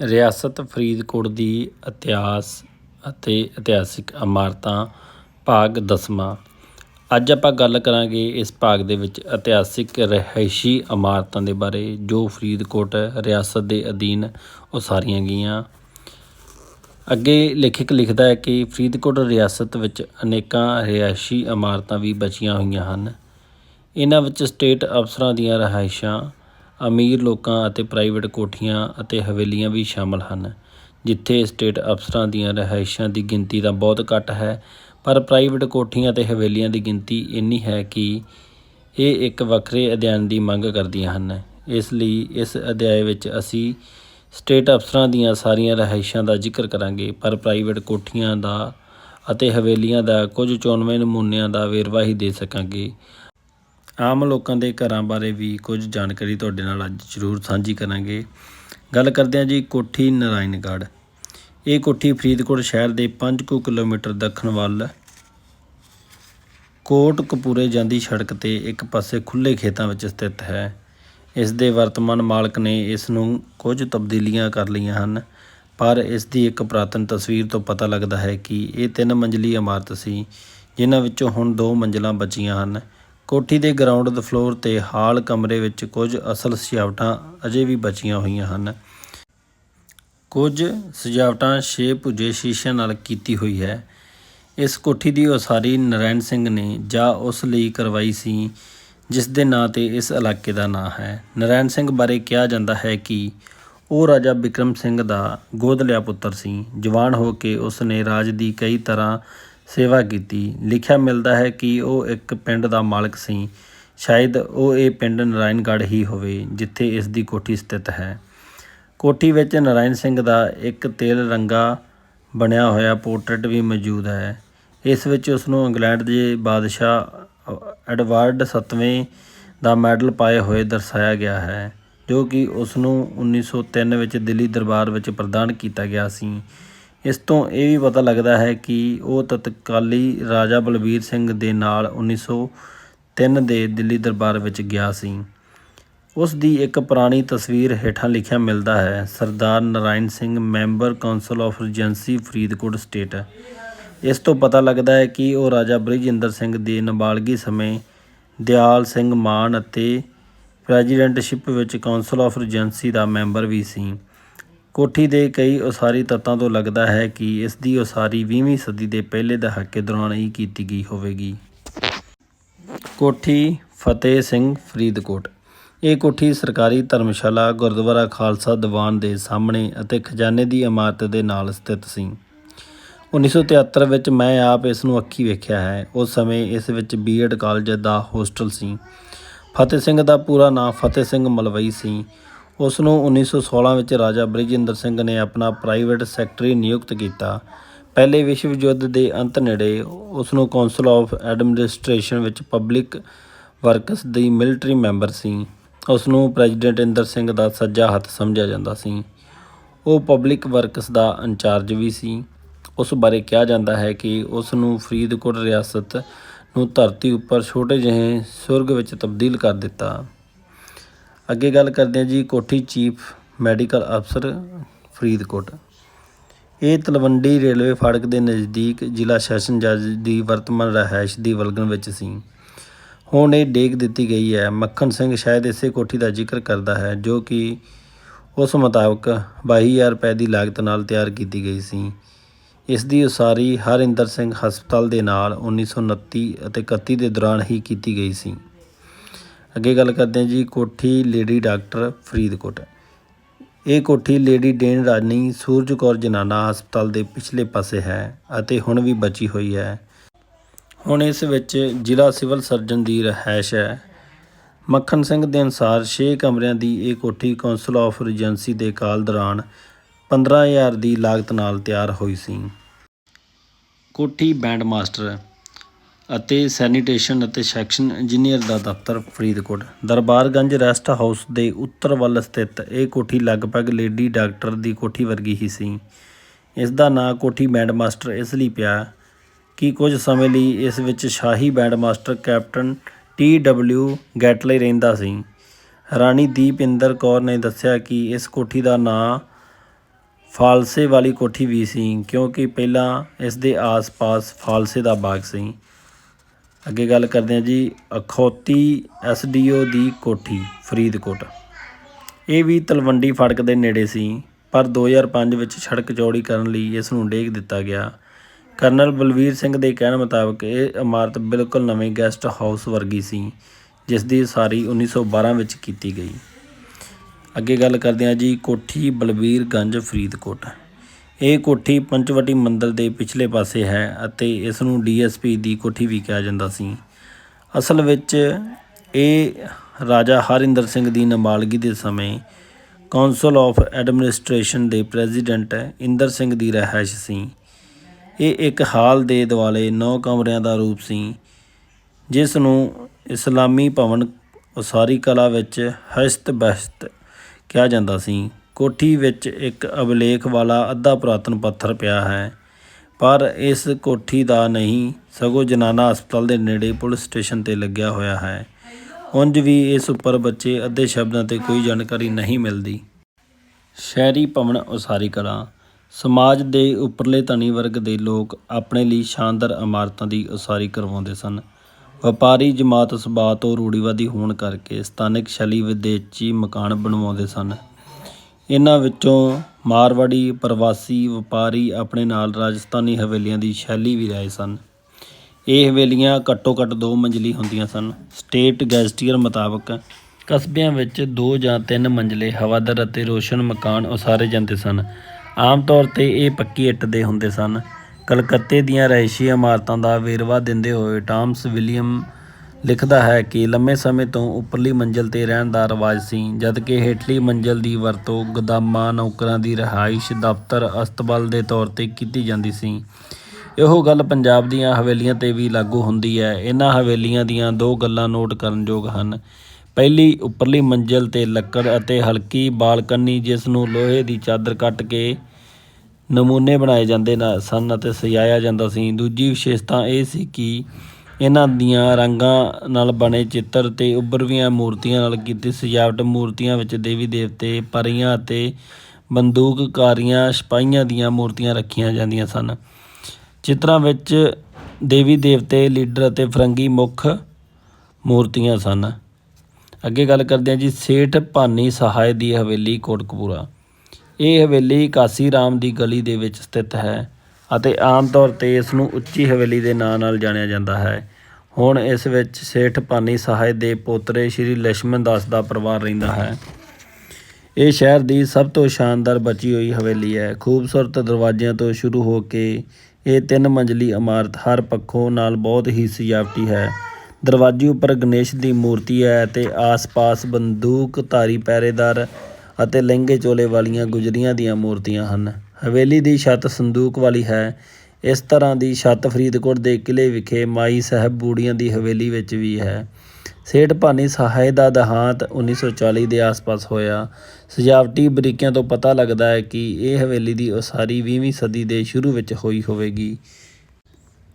ਰਿਆਸਤ ਫਰੀਦਕੋਟ ਦੀ ਇਤਿਹਾਸ ਅਤੇ ਇਤਿਹਾਸਿਕ ਇਮਾਰਤਾਂ, ਭਾਗ ਦਸਵਾਂ। ਅੱਜ ਆਪਾਂ ਗੱਲ ਕਰਾਂਗੇ ਇਸ ਭਾਗ ਦੇ ਵਿੱਚ ਇਤਿਹਾਸਿਕ ਰਿਹਾਇਸ਼ੀ ਇਮਾਰਤਾਂ ਦੇ ਬਾਰੇ, ਜੋ ਫਰੀਦਕੋਟ ਰਿਆਸਤ ਦੇ ਅਧੀਨ ਉਸਾਰੀਆਂ ਗਈਆਂ। ਅੱਗੇ ਲੇਖਕ ਲਿਖਦਾ ਹੈ ਕਿ ਫਰੀਦਕੋਟ ਰਿਆਸਤ ਵਿੱਚ ਅਨੇਕਾਂ ਰਿਹਾਇਸ਼ੀ ਇਮਾਰਤਾਂ ਵੀ ਬਚੀਆਂ ਹੋਈਆਂ ਹਨ। ਇਹਨਾਂ ਵਿੱਚ ਸਟੇਟ ਅਫਸਰਾਂ ਦੀਆਂ ਰਿਹਾਇਸ਼ਾਂ ਅਮੀਰ ਲੋਕਾਂ ਅਤੇ ਪ੍ਰਾਈਵੇਟ ਕੋਠੀਆਂ ਅਤੇ ਹਵੇਲੀਆਂ ਵੀ ਸ਼ਾਮਲ ਹਨ, ਜਿੱਥੇ ਸਟੇਟ ਅਫਸਰਾਂ ਦੀਆਂ ਰਿਹਾਇਸ਼ਾਂ ਦੀ ਗਿਣਤੀ ਤਾਂ ਬਹੁਤ ਘੱਟ ਹੈ, ਪਰ ਪ੍ਰਾਈਵੇਟ ਕੋਠੀਆਂ ਅਤੇ ਹਵੇਲੀਆਂ ਦੀ ਗਿਣਤੀ ਇੰਨੀ ਹੈ ਕਿ ਇਹ ਇੱਕ ਵੱਖਰੇ ਅਧਿਐਨ ਦੀ ਮੰਗ ਕਰਦੀਆਂ ਹਨ। ਇਸ ਲਈ ਇਸ ਅਧਿਆਇ ਵਿੱਚ ਅਸੀਂ ਸਟੇਟ ਅਫਸਰਾਂ ਦੀਆਂ ਸਾਰੀਆਂ ਰਿਹਾਇਸ਼ਾਂ ਦਾ ਜ਼ਿਕਰ ਕਰਾਂਗੇ, ਪਰ ਪ੍ਰਾਈਵੇਟ ਕੋਠੀਆਂ ਦਾ ਅਤੇ ਹਵੇਲੀਆਂ ਦਾ ਕੁਝ ਚੋਣਵੇਂ ਨਮੂਨਿਆਂ ਦਾ ਵੇਰਵਾ ਹੀ ਦੇ ਸਕਾਂਗੇ। ਆਮ ਲੋਕਾਂ ਦੇ ਘਰਾਂ ਬਾਰੇ ਵੀ ਕੁਝ ਜਾਣਕਾਰੀ ਤੁਹਾਡੇ ਨਾਲ ਅੱਜ ਜ਼ਰੂਰ ਸਾਂਝੀ ਕਰਾਂਗੇ। ਗੱਲ ਕਰਦੇ ਹਾਂ ਜੀ ਕੋਠੀ ਨਾਰਾਇਣਗੜ੍ਹ। ਇਹ ਕੋਠੀ ਫਰੀਦਕੋਟ ਸ਼ਹਿਰ ਦੇ 5 ਕੁ ਕਿਲੋਮੀਟਰ ਦੱਖਣ ਵੱਲ ਕੋਟ ਕਪੂਰੇ ਜਾਂਦੀ ਸੜਕ ਤੇ ਇੱਕ ਪਾਸੇ ਖੁੱਲੇ ਖੇਤਾਂ ਵਿੱਚ ਸਥਿਤ ਹੈ। ਇਸ ਦੇ ਵਰਤਮਾਨ ਮਾਲਕ ਨੇ ਇਸ ਨੂੰ ਕੁਝ ਤਬਦੀਲੀਆਂ ਕਰ ਲਈਆਂ ਹਨ, ਪਰ ਇਸ ਦੀ ਇੱਕ ਪੁਰਾਤਨ ਤਸਵੀਰ ਤੋਂ ਪਤਾ ਲੱਗਦਾ ਹੈ ਕਿ ਇਹ ਤਿੰਨ ਮੰਜ਼ਲੀ ਇਮਾਰਤ ਸੀ, ਜਿਨ੍ਹਾਂ ਵਿੱਚੋਂ ਹੁਣ ਦੋ ਮੰਜ਼ਲਾਂ ਬਚੀਆਂ ਹਨ। ਕੋਠੀ ਦੇ ਗਰਾਊਂਡ ਦੇ ਫਲੋਰ ਤੇ ਹਾਲ ਕਮਰੇ ਵਿੱਚ ਕੁਝ ਅਸਲ ਸਜਾਵਟਾਂ ਅਜੇ ਵੀ ਬਚੀਆਂ ਹੋਈਆਂ ਹਨ। ਕੁਝ ਸਜਾਵਟਾਂ ਛੇ ਭੁਜੇ ਸ਼ੀਸ਼ਿਆਂ ਨਾਲ ਕੀਤੀ ਹੋਈ ਹੈ। ਇਸ ਕੋਠੀ ਦੀ ਉਸਾਰੀ ਨਰੈਣ ਸਿੰਘ ਨੇ ਜਾਂ ਉਸ ਲਈ ਕਰਵਾਈ ਸੀ, ਜਿਸ ਦੇ ਨਾਂ ਤੇ ਇਸ ਇਲਾਕੇ ਦਾ ਨਾਂ ਹੈ। ਨਰੈਣ ਸਿੰਘ ਬਾਰੇ ਕਿਹਾ ਜਾਂਦਾ ਹੈ ਕਿ ਉਹ ਰਾਜਾ ਬਿਕਰਮ ਸਿੰਘ ਦਾ ਗੋਦ ਲਿਆ ਪੁੱਤਰ ਸੀ। ਜਵਾਨ ਹੋ ਕੇ ਉਸ ਨੇ ਰਾਜ ਦੀ ਕਈ ਤਰ੍ਹਾਂ ਸੇਵਾ ਕੀਤੀ। ਲਿਖਿਆ ਮਿਲਦਾ ਹੈ ਕਿ ਉਹ ਇੱਕ ਪਿੰਡ ਦਾ ਮਾਲਕ ਸੀ। ਸ਼ਾਇਦ ਉਹ ਇਹ ਪਿੰਡ ਨਾਰਾਇਣਗੜ੍ਹ ਹੀ ਹੋਵੇ, ਜਿੱਥੇ ਇਸ ਦੀ ਕੋਠੀ ਸਥਿਤ ਹੈ। ਕੋਠੀ ਵਿੱਚ ਨਾਰਾਇਣ ਸਿੰਘ ਦਾ ਇੱਕ ਤੇਲ ਰੰਗਾ ਬਣਿਆ ਹੋਇਆ ਪੋਰਟਰੇਟ ਵੀ ਮੌਜੂਦ ਹੈ। ਇਸ ਵਿੱਚ ਉਸ ਨੂੰ ਇੰਗਲੈਂਡ ਦੇ ਬਾਦਸ਼ਾਹ ਐਡਵਰਡ 7ਵੇਂ ਦਾ ਮੈਡਲ ਪਾਏ ਹੋਏ ਦਰਸਾਇਆ ਗਿਆ ਹੈ, ਜੋ ਕਿ ਉਸ ਨੂੰ 1903 ਵਿੱਚ ਦਿੱਲੀ ਦਰਬਾਰ ਵਿੱਚ ਪ੍ਰਦਾਨ ਕੀਤਾ ਗਿਆ ਸੀ। ਇਸ ਤੋਂ ਇਹ ਵੀ ਪਤਾ ਲੱਗਦਾ ਹੈ ਕਿ ਉਹ ਤਤਕਾਲੀ ਰਾਜਾ ਬਲਬੀਰ ਸਿੰਘ ਦੇ ਨਾਲ 1903 ਦੇ ਦਿੱਲੀ ਦਰਬਾਰ ਵਿੱਚ ਗਿਆ ਸੀ। ਉਸ ਦੀ ਇੱਕ ਪੁਰਾਣੀ ਤਸਵੀਰ ਹੇਠਾਂ ਲਿਖਿਆ ਮਿਲਦਾ ਹੈ, Sardar Narain Singh, member council of regency, Faridkot state. ਇਸ ਤੋਂ ਪਤਾ ਲੱਗਦਾ ਹੈ ਕਿ ਉਹ ਰਾਜਾ ਬ੍ਰਿਜਿੰਦਰ ਸਿੰਘ ਦੇ ਨਾਬਾਲਗੀ ਸਮੇਂ ਦਿਆਲ ਸਿੰਘ ਮਾਨ ਅਤੇ ਪ੍ਰੈਜ਼ੀਡੈਂਟਸ਼ਿਪ ਵਿੱਚ ਕਾਉਂਸਲ ਆਫ ਰੀਜੈਂਸੀ ਦਾ ਮੈਂਬਰ ਵੀ ਸੀ। ਕੋਠੀ ਦੇ ਕਈ ਉਸਾਰੀ ਤੱਤਾਂ ਤੋਂ ਲੱਗਦਾ ਹੈ ਕਿ ਇਸ ਦੀ ਉਸਾਰੀ 20ਵੀਂ ਸਦੀ ਦੇ ਪਹਿਲੇ ਦਹਾਕੇ ਦੌਰਾਨ ਹੀ ਕੀਤੀ ਗਈ ਹੋਵੇਗੀ। ਕੋਠੀ ਫਤਿਹ ਸਿੰਘ ਫਰੀਦਕੋਟ। ਇਹ ਕੋਠੀ ਸਰਕਾਰੀ ਧਰਮਸ਼ਾਲਾ ਗੁਰਦੁਆਰਾ ਖਾਲਸਾ ਦੀਵਾਨ ਦੇ ਸਾਹਮਣੇ ਅਤੇ ਖਜ਼ਾਨੇ ਦੀ ਇਮਾਰਤ ਦੇ ਨਾਲ ਸਥਿਤ ਸੀ। 1973 ਵਿੱਚ ਮੈਂ ਆਪ ਇਸ ਨੂੰ ਅੱਖੀ ਵੇਖਿਆ ਹੈ। ਉਸ ਸਮੇਂ ਇਸ ਵਿੱਚ ਬੀਐਡ ਕਾਲਜ ਦਾ ਹੋਸਟਲ ਸੀ। ਫਤਿਹ ਸਿੰਘ ਦਾ ਪੂਰਾ ਨਾਮ ਫਤਿਹ ਸਿੰਘ ਮਲਵਈ ਸੀ। ਉਸ ਨੂੰ 1916 ਵਿੱਚ ਰਾਜਾ ਬ੍ਰਿਜਿੰਦਰ ਸਿੰਘ ਨੇ ਆਪਣਾ ਪ੍ਰਾਈਵੇਟ ਸੈਕਟਰੀ ਨਿਯੁਕਤ ਕੀਤਾ। ਪਹਿਲੇ ਵਿਸ਼ਵ ਯੁੱਧ ਦੇ ਅੰਤ ਨੇੜੇ ਉਸ ਨੂੰ ਕਾਉਂਸਲ ਆਫ ਐਡਮਿਨਿਸਟ੍ਰੇਸ਼ਨ ਵਿੱਚ ਪਬਲਿਕ ਵਰਕਸ ਦੀ ਮਿਲਟਰੀ ਮੈਂਬਰ ਸੀ। ਉਸ ਨੂੰ ਪ੍ਰੈਜ਼ੀਡੈਂਟ ਇੰਦਰ ਸਿੰਘ ਦਾ ਸੱਜਾ ਹੱਥ ਸਮਝਿਆ ਜਾਂਦਾ ਸੀ। ਉਹ ਪਬਲਿਕ ਵਰਕਸ ਦਾ ਇੰਚਾਰਜ ਵੀ ਸੀ। ਉਸ ਬਾਰੇ ਕਿਹਾ ਜਾਂਦਾ ਹੈ ਕਿ ਉਸ ਨੂੰ ਫਰੀਦਕੋਟ ਰਿਆਸਤ ਨੂੰ ਧਰਤੀ ਉੱਪਰ ਛੋਟੇ ਜਿਹੇ ਸੁਰਗ ਵਿੱਚ ਤਬਦੀਲ ਕਰ ਦਿੱਤਾ। ਅੱਗੇ ਗੱਲ ਕਰਦੇ ਹਾਂ ਜੀ ਕੋਠੀ ਚੀਫ ਮੈਡੀਕਲ ਅਫਸਰ ਫਰੀਦਕੋਟ। ਇਹ ਤਲਵੰਡੀ ਰੇਲਵੇ ਫਾਟਕ ਦੇ ਨਜ਼ਦੀਕ ਜ਼ਿਲ੍ਹਾ ਸੈਸ਼ਨ ਜੱਜ ਦੀ ਵਰਤਮਾਨ ਰਿਹਾਇਸ਼ ਦੀ ਵਲਗਣ ਵਿੱਚ ਸੀ। ਹੁਣ ਇਹ ਡੇਗ ਦਿੱਤੀ ਗਈ ਹੈ। ਮੱਖਣ ਸਿੰਘ ਸ਼ਾਇਦ ਇਸੇ ਕੋਠੀ ਦਾ ਜ਼ਿਕਰ ਕਰਦਾ ਹੈ ਜੋ ਕਿ ਉਸ ਮੁਤਾਬਕ 22000 ਰੁਪਏ ਦੀ ਲਾਗਤ ਨਾਲ ਤਿਆਰ ਕੀਤੀ ਗਈ ਸੀ। ਇਸ ਦੀ ਉਸਾਰੀ ਹਰਿੰਦਰ ਸਿੰਘ ਹਸਪਤਾਲ ਦੇ ਨਾਲ 1929 ਅਤੇ 31 ਦੇ ਦੌਰਾਨ ਹੀ ਕੀਤੀ ਗਈ ਸੀ। ਅੱਗੇ ਗੱਲ ਕਰਦੇ ਹਾਂ ਜੀ, ਕੋਠੀ ਲੇਡੀ ਡਾਕਟਰ ਫਰੀਦਕੋਟ। ਇਹ ਕੋਠੀ ਲੇਡੀ ਡੇਨ ਰਾਣੀ ਸੂਰਜ ਕੌਰ ਜਨਾਨਾ ਹਸਪਤਾਲ ਦੇ ਪਿਛਲੇ ਪਾਸੇ ਹੈ ਅਤੇ ਹੁਣ ਵੀ ਬਚੀ ਹੋਈ ਹੈ। ਹੁਣ ਇਸ ਵਿੱਚ ਜ਼ਿਲ੍ਹਾ ਸਿਵਲ ਸਰਜਨ ਦੀ ਰਿਹਾਇਸ਼ ਹੈ। ਮੱਖਣ ਸਿੰਘ ਦੇ ਅਨੁਸਾਰ 6 ਕਮਰਿਆਂ ਦੀ ਇਹ ਕੋਠੀ ਕੌਂਸਲ ਆਫ ਰੀਜੈਂਸੀ ਦੇ ਕਾਲ ਦੌਰਾਨ 15000 ਦੀ ਲਾਗਤ ਨਾਲ ਤਿਆਰ ਹੋਈ ਸੀ। ਕੋਠੀ ਬੈਂਡ ਮਾਸਟਰ ਅਤੇ ਸੈਨੀਟੇਸ਼ਨ ਅਤੇ ਸੈਕਸ਼ਨ ਇੰਜੀਨੀਅਰ ਦਾ ਦਫ਼ਤਰ ਫਰੀਦਕੋਟ। ਦਰਬਾਰਗੰਜ ਰੈਸਟ ਹਾਊਸ ਦੇ ਉੱਤਰ ਵੱਲ ਸਥਿਤ ਇਹ ਕੋਠੀ ਲਗਭਗ ਲੇਡੀ ਡਾਕਟਰ ਦੀ ਕੋਠੀ ਵਰਗੀ ਹੀ ਸੀ। ਇਸ ਦਾ ਨਾਂ ਕੋਠੀ ਬੈਂਡ ਮਾਸਟਰ ਇਸ ਲਈ ਪਿਆ ਕਿ ਕੁਝ ਸਮੇਂ ਲਈ ਇਸ ਵਿੱਚ ਸ਼ਾਹੀ band master captain T W Gatley ਰਹਿੰਦਾ ਸੀ। ਰਾਣੀ ਦੀਪਿੰਦਰ ਕੌਰ ਨੇ ਦੱਸਿਆ ਕਿ ਇਸ ਕੋਠੀ ਦਾ ਨਾਂ ਫਾਲਸੇ ਵਾਲੀ ਕੋਠੀ ਵੀ ਸੀ, ਕਿਉਂਕਿ ਪਹਿਲਾਂ ਇਸ ਦੇ ਆਸ-ਪਾਸ ਫਾਲਸੇ ਦਾ ਬਾਗ ਸੀ। ਅੱਗੇ ਗੱਲ ਕਰਦੇ ਹਾਂ ਜੀ, ਅਖੌਤੀ ਐਸਡੀਓ ਦੀ ਕੋਠੀ, ਫਰੀਦਕੋਟ। ਇਹ ਵੀ ਤਲਵੰਡੀ ਫੜਕ ਦੇ ਨੇੜੇ ਸੀ, ਪਰ 2005 ਵਿੱਚ ਸੜਕ ਚੌੜੀ ਕਰਨ ਲਈ ਇਸ ਨੂੰ ਡੇਗ ਦਿੱਤਾ ਗਿਆ। ਕਰਨਲ ਬਲਵੀਰ ਸਿੰਘ ਦੇ ਕਹਿਣ ਮੁਤਾਬਕ ਇਹ ਇਮਾਰਤ ਬਿਲਕੁਲ ਨਵੇਂ ਗੈਸਟ ਹਾਊਸ ਵਰਗੀ ਸੀ, ਜਿਸ ਦੀ ਉਸਾਰੀ 1912 ਵਿੱਚ ਕੀਤੀ ਗਈ। ਅੱਗੇ ਗੱਲ ਕਰਦੇ ਹਾਂ ਜੀ, ਕੋਠੀ ਬਲਬੀਰ ਗੰਜ ਫਰੀਦਕੋਟ। ਇਹ ਕੋਠੀ ਪੰਚਵਟੀ ਮੰਦਿਰ ਦੇ ਪਿਛਲੇ ਪਾਸੇ ਹੈ ਅਤੇ ਇਸ ਨੂੰ ਡੀਐਸਪੀ ਦੀ ਕੋਠੀ ਵੀ ਕਿਹਾ ਜਾਂਦਾ ਸੀ। ਅਸਲ ਵਿੱਚ ਇਹ ਰਾਜਾ ਹਰਿੰਦਰ ਸਿੰਘ ਦੀ ਨਾਮਾਲਗੀ ਦੇ ਸਮੇਂ ਕਾਉਂਸਲ ਆਫ ਐਡਮਿਨਿਸਟ੍ਰੇਸ਼ਨ ਦੇ ਪ੍ਰੈਜ਼ੀਡੈਂਟ ਇੰਦਰ ਸਿੰਘ ਦੀ ਰਿਹਾਇਸ਼ ਸੀ। ਇਹ ਇੱਕ ਹਾਲ ਦੇ ਦੁਆਲੇ 9 ਕਮਰਿਆਂ ਦਾ ਰੂਪ ਸੀ, ਜਿਸ ਨੂੰ ਇਸਲਾਮੀ ਭਵਨ ਉਸਾਰੀ ਕਲਾ ਵਿੱਚ ਹਸਤ ਬਹਿਸਤ ਕਿਹਾ ਜਾਂਦਾ ਸੀ। ਕੋਠੀ ਵਿੱਚ ਇੱਕ ਅਭਿਲੇਖ ਵਾਲਾ ਅੱਧਾ ਪੁਰਾਤਨ ਪੱਥਰ ਪਿਆ ਹੈ, ਪਰ ਇਸ ਕੋਠੀ ਦਾ ਨਹੀਂ, ਸਗੋਂ ਜਨਾਨਾ ਹਸਪਤਾਲ ਦੇ ਨੇੜੇ ਪੁਲਿਸ ਸਟੇਸ਼ਨ ਤੇ ਲੱਗਿਆ ਹੋਇਆ ਹੈ। ਉਂਝ ਵੀ ਇਸ ਉੱਪਰ ਬੱਚੇ ਅੱਧੇ ਸ਼ਬਦਾਂ ਤੇ ਕੋਈ ਜਾਣਕਾਰੀ ਨਹੀਂ ਮਿਲਦੀ। ਸ਼ਹਿਰੀ ਭਵਨ ਉਸਾਰੀ ਕਲਾ ਸਮਾਜ ਦੇ ਉੱਪਰਲੇ ਧਨੀ ਵਰਗ ਦੇ ਲੋਕ ਆਪਣੇ ਲਈ ਸ਼ਾਨਦਾਰ ਇਮਾਰਤਾਂ ਦੀ ਉਸਾਰੀ ਕਰਵਾਉਂਦੇ ਸਨ। ਵਪਾਰੀ ਜਮਾਤ ਸੁਭਾਅ ਤੋਂ ਰੂੜੀਵਾਦੀ ਹੋਣ ਕਰਕੇ ਸਥਾਨਕ ਸ਼ੈਲੀ ਵਿਦੇਸ਼ੀ ਮਕਾਨ ਬਣਵਾਉਂਦੇ ਸਨ। ਇਹਨਾਂ ਵਿੱਚੋਂ ਮਾਰਵਾੜੀ ਪ੍ਰਵਾਸੀ ਵਪਾਰੀ ਆਪਣੇ ਨਾਲ ਰਾਜਸਥਾਨੀ ਹਵੇਲੀਆਂ ਦੀ ਸ਼ੈਲੀ ਵੀ ਰਹੇ ਸਨ। ਇਹ ਹਵੇਲੀਆਂ ਘੱਟੋ ਘੱਟ ਦੋ ਮੰਜ਼ਲੀ ਹੁੰਦੀਆਂ ਸਨ। ਸਟੇਟ ਗੈਜ਼ਟੀਅਰ ਮੁਤਾਬਕ ਕਸਬਿਆਂ ਵਿੱਚ ਦੋ ਜਾਂ ਤਿੰਨ ਮੰਜ਼ਲੇ ਹਵਾਦਾਰ ਅਤੇ ਰੋਸ਼ਨ ਮਕਾਨ ਉਸਾਰੇ ਜਾਂਦੇ ਸਨ। ਆਮ ਤੌਰ ਤੇ ਇਹ ਪੱਕੀ ਇੱਟ ਦੇ ਹੁੰਦੇ ਸਨ। ਕਲਕੱਤੇ ਦੀਆਂ ਰਹਿਸ਼ੀ ਇਮਾਰਤਾਂ ਦਾ ਵੇਰਵਾ ਦਿੰਦੇ ਹੋਏ ਟਾਮਸ ਵਿਲੀਅਮ ਲਿਖਦਾ ਹੈ ਕਿ ਲੰਮੇ ਸਮੇਂ ਤੋਂ ਉੱਪਰਲੀ ਮੰਜ਼ਲ ਤੇ ਰਹਿਣ ਦਾ ਰਿਵਾਜ ਸੀ ਜਦਕਿ ਹੇਠਲੀ ਮੰਜ਼ਲ ਦੀ ਵਰਤੋਂ ਗੋਦਾਮਾਂ, ਨੌਕਰਾਂ ਦੀ ਰਿਹਾਇਸ਼, ਦਫ਼ਤਰ, ਅਸਤਬਲ ਦੇ ਤੌਰ ਤੇ ਕੀਤੀ ਜਾਂਦੀ ਸੀ। ਇਹੋ ਗੱਲ ਪੰਜਾਬ ਦੀਆਂ ਹਵੇਲੀਆਂ ਤੇ ਵੀ ਲਾਗੂ ਹੁੰਦੀ ਹੈ। ਇਹਨਾਂ ਹਵੇਲੀਆਂ ਦੀਆਂ ਦੋ ਗੱਲਾਂ ਨੋਟ ਕਰਨਯੋਗ ਹਨ। ਪਹਿਲੀ, ਉੱਪਰਲੀ ਮੰਜ਼ਲ ਤੇ ਲੱਕੜ ਅਤੇ ਹਲਕੀ ਬਾਲਕਨੀ, ਜਿਸ ਨੂੰ ਲੋਹੇ ਦੀ ਚਾਦਰ ਕੱਟ ਕੇ ਨਮੂਨੇ ਬਣਾਏ ਜਾਂਦੇ ਸਨ ਅਤੇ ਸਜਾਇਆ ਜਾਂਦਾ ਸੀ। ਦੂਜੀ ਵਿਸ਼ੇਸ਼ਤਾ ਇਹ ਸੀ ਕਿ ਇਹਨਾਂ ਦੀਆਂ ਰੰਗਾਂ ਨਾਲ ਬਣੇ ਚਿੱਤਰ ਤੇ ਉੱਭਰਵੀਆਂ ਮੂਰਤੀਆਂ ਨਾਲ ਕੀਤੀ ਸਜਾਵਟ। ਮੂਰਤੀਆਂ ਵਿੱਚ ਦੇਵੀ ਦੇਵਤੇ, ਪਰੀਆਂ ਅਤੇ ਬੰਦੂਕਕਾਰੀਆਂ, ਸਿਪਾਹੀਆਂ ਦੀਆਂ ਮੂਰਤੀਆਂ ਰੱਖੀਆਂ ਜਾਂਦੀਆਂ ਸਨ। ਚਿੱਤਰਾਂ ਵਿੱਚ ਦੇਵੀ ਦੇਵਤੇ, ਲੀਡਰ ਅਤੇ ਫਰੰਗੀ ਮੁੱਖ ਮੂਰਤੀਆਂ ਸਨ। ਅੱਗੇ ਗੱਲ ਕਰਦੇ ਹਾਂ ਜੀ, ਸੇਠ ਭਾਨੀ ਸਹਾਇ ਦੀ ਹਵੇਲੀ ਕੋਟਕਪੂਰਾ। ਇਹ ਹਵੇਲੀ ਕਾਸੀ ਰਾਮ ਦੀ ਗਲੀ ਦੇ ਵਿੱਚ ਸਥਿਤ ਹੈ ਅਤੇ ਆਮ ਤੌਰ ਤੇ ਇਸ ਨੂੰ ਉੱਚੀ ਹਵੇਲੀ ਦੇ ਨਾਂ ਨਾਲ ਜਾਣਿਆ ਜਾਂਦਾ ਹੈ। ਹੁਣ ਇਸ ਵਿੱਚ ਸੇਠ ਪਾਨੀ ਸਾਹਿਬ ਦੇ ਪੋਤਰੇ ਸ਼੍ਰੀ ਲక్ష్ਮਣ ਦਾਸ ਦਾ ਪਰਿਵਾਰ ਰਹਿੰਦਾ ਹੈ। ਇਹ ਸ਼ਹਿਰ ਦੀ ਸਭ ਤੋਂ ਸ਼ਾਨਦਾਰ ਬਚੀ ਹੋਈ ਹਵੇਲੀ ਹੈ। ਖੂਬਸੂਰਤ ਦਰਵਾਜ਼ਿਆਂ ਤੋਂ ਸ਼ੁਰੂ ਹੋ ਕੇ ਇਹ ਤਿੰਨ ਮੰਜ਼ਲੀ ਇਮਾਰਤ ਹਰ ਪੱਖੋਂ ਨਾਲ ਬਹੁਤ ਹੀ ਸਜਾਵਟੀ ਹੈ। ਦਰਵਾਜ਼ੇ ਉੱਪਰ ਗਣੇਸ਼ ਦੀ ਮੂਰਤੀ ਹੈ ਤੇ ਆਸ-ਪਾਸ ਬੰਦੂਕ, ਧਾਰੀ ਪਹਿਰੇਦਾਰ ਅਤੇ ਲਹਿੰਗੇ ਚੋਲੇ ਵਾਲੀਆਂ ਗੁਜਰੀਆਂ ਦੀਆਂ ਮੂਰਤੀਆਂ ਹਨ। ਹਵੇਲੀ ਦੀ ਛੱਤ ਸੰਦੂਕ ਵਾਲੀ ਹੈ। ਇਸ ਤਰ੍ਹਾਂ ਦੀ ਛੱਤ ਫਰੀਦਕੋਟ ਦੇ ਕਿਲ੍ਹੇ ਵਿਖੇ ਮਾਈ ਸਾਹਿਬ ਬੂੜੀਆਂ ਦੀ ਹਵੇਲੀ ਵਿੱਚ ਵੀ ਹੈ। ਸੇਠ ਭਾਨੀ ਸਹਾਇ ਦਾ ਦੇਹਾਂਤ 1940 ਦੇ ਆਸ-ਪਾਸ ਹੋਇਆ। ਸਜਾਵਟੀ ਬਰੀਕੀਆਂ ਤੋਂ ਪਤਾ ਲੱਗਦਾ ਹੈ ਕਿ ਇਹ ਹਵੇਲੀ ਦੀ ਉਸਾਰੀ 20ਵੀਂ ਸਦੀ ਦੇ ਸ਼ੁਰੂ ਵਿੱਚ ਹੋਈ ਹੋਵੇਗੀ।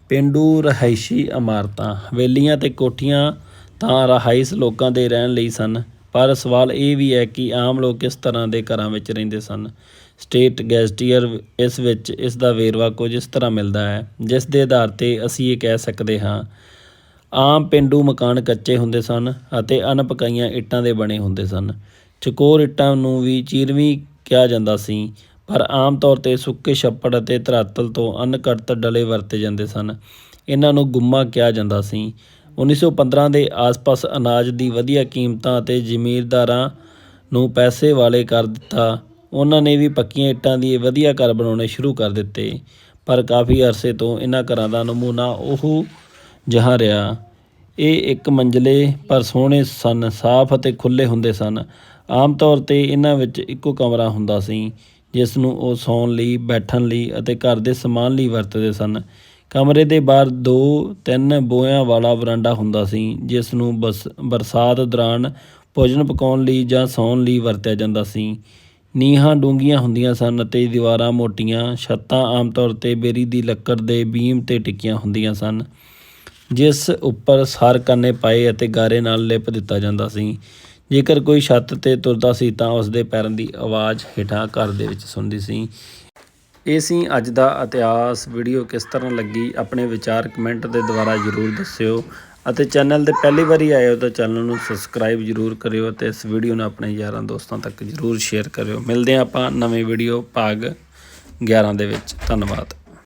ਪੇਂਡੂ ਰਹਾਇਸ਼ੀ ਇਮਾਰਤਾਂ, ਹਵੇਲੀਆਂ ਤੇ ਕੋਠੀਆਂ ਤਾਂ ਰਹਾਇਸ਼ ਲੋਕਾਂ ਦੇ ਰਹਿਣ ਲਈ ਸਨ। ਪਰ ਸਵਾਲ ਇਹ ਵੀ ਹੈ ਕਿ ਆਮ ਲੋਕ ਕਿਸ ਤਰ੍ਹਾਂ ਦੇ ਘਰਾਂ ਵਿੱਚ ਰਹਿੰਦੇ ਸਨ। ਸਟੇਟ ਗੈਜ਼ਟੀਅਰ ਇਸ ਵਿੱਚ ਇਸ ਦਾ ਵੇਰਵਾ ਕੁਝ ਇਸ ਤਰ੍ਹਾਂ ਮਿਲਦਾ ਹੈ, ਜਿਸ ਦੇ ਆਧਾਰ ਤੇ ਅਸੀਂ ਇਹ ਕਹਿ ਸਕਦੇ ਹਾਂ, ਆਮ ਪੇਂਡੂ ਮਕਾਨ ਕੱਚੇ ਹੁੰਦੇ ਸਨ ਅਤੇ ਅਣਪਕਾਈਆਂ ਇੱਟਾਂ ਦੇ ਬਣੇ ਹੁੰਦੇ ਸਨ। ਚਕੋਰ ਇੱਟਾਂ ਨੂੰ ਵੀ ਚੀਰਵੀਂ ਕਿਹਾ ਜਾਂਦਾ ਸੀ, ਪਰ ਆਮ ਤੌਰ ਤੇ ਸੁੱਕੇ ਛੱਪੜ ਅਤੇ ਧਰਾਤਲ ਤੋਂ ਅਣਘੜਤ ਡਲੇ ਵਰਤੇ ਜਾਂਦੇ ਸਨ। ਇਹਨਾਂ ਨੂੰ ਗੁੰਮਾ ਕਿਹਾ ਜਾਂਦਾ ਸੀ। 1915 ਦੇ ਆਸ-ਪਾਸ ਅਨਾਜ ਦੀ ਵਧੀਆ ਕੀਮਤਾਂ ਅਤੇ ਜ਼ਮੀਰਦਾਰਾਂ ਨੂੰ ਪੈਸੇ ਵਾਲੇ ਕਰ ਦਿੱਤਾ। ਉਹਨਾਂ ਨੇ ਵੀ ਪੱਕੀਆਂ ਇੱਟਾਂ ਦੀ ਵਧੀਆ ਘਰ ਬਣਾਉਣੇ ਸ਼ੁਰੂ ਕਰ ਦਿੱਤੇ। ਪਰ ਕਾਫੀ ਅਰਸੇ ਤੋਂ ਇਹਨਾਂ ਘਰਾਂ ਦਾ ਨਮੂਨਾ ਉਹ ਜਹਾਂ ਰਿਹਾ। ਇਹ ਇੱਕ ਮੰਜ਼ਲੇ ਪਰ ਸੋਹਣੇ ਸਨ, ਸਾਫ਼ ਅਤੇ ਖੁੱਲੇ ਹੁੰਦੇ ਸਨ। ਆਮ ਤੌਰ ਤੇ ਇਹਨਾਂ ਵਿੱਚ ਇੱਕੋ ਕਮਰਾ ਹੁੰਦਾ ਸੀ, ਜਿਸ ਨੂੰ ਉਹ ਸੌਣ ਲਈ, ਬੈਠਣ ਲਈ ਅਤੇ ਘਰ ਦੇ ਸਮਾਨ ਲਈ ਵਰਤਦੇ ਸਨ। ਕਮਰੇ ਦੇ ਬਾਹਰ ਦੋ, ਤਿੰਨ ਬੋਇਆਂ ਵਾਲਾ ਵਰਾਂਡਾ ਹੁੰਦਾ ਸੀ, ਜਿਸ ਨੂੰ ਬਸ, ਬਰਸਾਤ ਦੌਰਾਨ ਭੋਜਨ ਪਕਾਉਣ ਲਈ ਜਾਂ ਸੌਣ ਲਈ ਵਰਤਿਆ ਜਾਂਦਾ ਸੀ। ਨੀਹਾਂ ਡੂੰਘੀਆਂ ਹੁੰਦੀਆਂ ਸਨ ਅਤੇ ਦੀਵਾਰਾਂ ਮੋਟੀਆਂ, ਛੱਤਾਂ ਆਮ ਤੌਰ ਤੇ ਬੇਰੀ ਦੀ ਲੱਕੜ ਦੇ ਬੀਮ ਤੇ ਟਿਕੀਆਂ ਹੁੰਦੀਆਂ ਸਨ, ਜਿਸ ਉੱਪਰ ਸਰ ਕੰਨੇ ਪਾਏ ਅਤੇ ਗਾਰੇ ਨਾਲ ਲਿਪ ਦਿੱਤਾ ਜਾਂਦਾ ਸੀ। ਜੇਕਰ ਕੋਈ ਛੱਤ ਤੇ ਤੁਰਦਾ ਸੀ ਤਾਂ ਉਸ ਦੇ ਪੈਰਾਂ ਦੀ ਆਵਾਜ਼ ਹੇਠਾਂ ਘਰ ਦੇ ਵਿੱਚ ਸੁਣਦੀ ਸੀ। ਇਹ ਸੀ ਅੱਜ ਦਾ ਇਤਿਹਾਸ। ਵੀਡੀਓ ਕਿਸ ਤਰ੍ਹਾਂ ਲੱਗੀ? ਆਪਣੇ ਵਿਚਾਰ ਕਮੈਂਟ ਦੇ ਦੁਆਰਾ ਜਰੂਰ ਦੱਸਿਓ ਅਤੇ ਚੈਨਲ ਤੇ ਪਹਿਲੀ ਵਾਰੀ ਆਏ ਹੋ ਤਾਂ ਚੈਨਲ ਨੂੰ ਸਬਸਕ੍ਰਾਈਬ ਜਰੂਰ ਕਰਿਓ ਅਤੇ ਇਸ ਵੀਡੀਓ ਨੂੰ ਆਪਣੇ ਯਾਰਾਂ ਦੋਸਤਾਂ ਤੱਕ ਜਰੂਰ ਸ਼ੇਅਰ ਕਰਿਓ। ਮਿਲਦੇ ਹਾਂ ਆਪਾਂ ਨਵੇਂ ਵੀਡੀਓ ਭਾਗ 11 ਦੇ ਵਿੱਚ। ਧੰਨਵਾਦ।